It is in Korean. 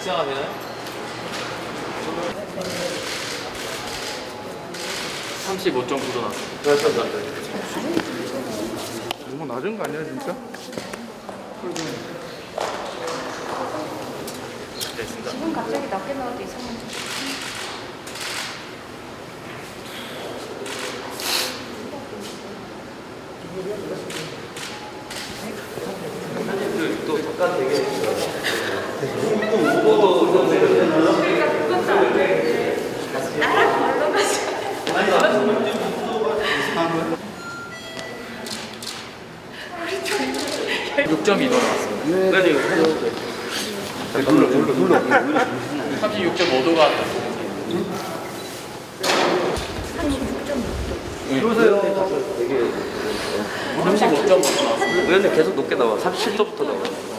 시작하면 되 35.9도 나왔어. 너무 낮은 거 아니야 진짜? 됐습니다. 지금 갑자기 낮게 나와도 이상한 점. 그 또 잠깐 되게 6.2도 나왔습니다. 네, 눌러 눌러 눌러 36.5도가 그러세요. 35.5도 나왔습니다. 의원님 계속 높게 나와. 37도부터 나와.